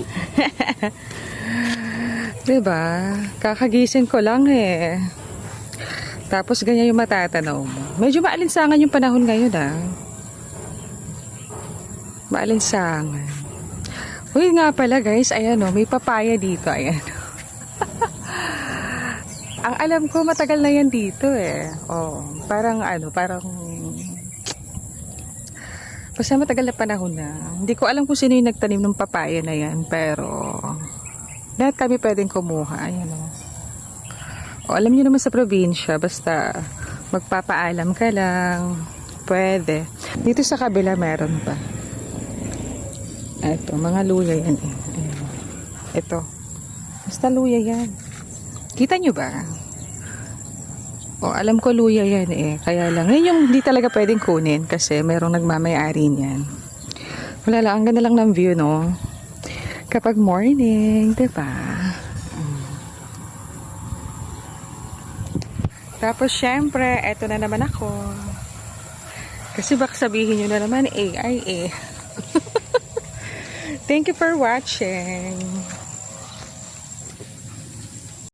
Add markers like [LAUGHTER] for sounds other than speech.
[LAUGHS] Diba? Kakagising ko lang eh. Tapos ganyan yung matatanaw mo. Medyo maalinsangan yung panahon ngayon ah. Maalinsangan. Uy nga pala guys, ayan o, may papaya dito, ayan. [LAUGHS] Ang alam ko, matagal na yan dito eh. Oh, parang ano, parang... Basta matagal na panahon na. Hindi ko alam kung sino yung nagtanim ng papaya na yan, pero... Lahat kami pwedeng kumuha, ayan o. O, alam niyo naman sa probinsya, basta magpapaalam ka lang, pwede. Dito sa kabila meron pa. Ito, mga luya yan eh. Ito. Basta luya yan. Kita nyo ba? O, alam ko luya yan eh. Kaya lang, yun yung hindi talaga pwedeng kunin kasi merong nagmamayari niyan. Wala lang, ang ganda lang ng view, no? Kapag morning, di ba? Tapos, syempre, eto na naman ako. Kasi baka sabihin nyo na naman, AI eh. [LAUGHS] Thank you for watching.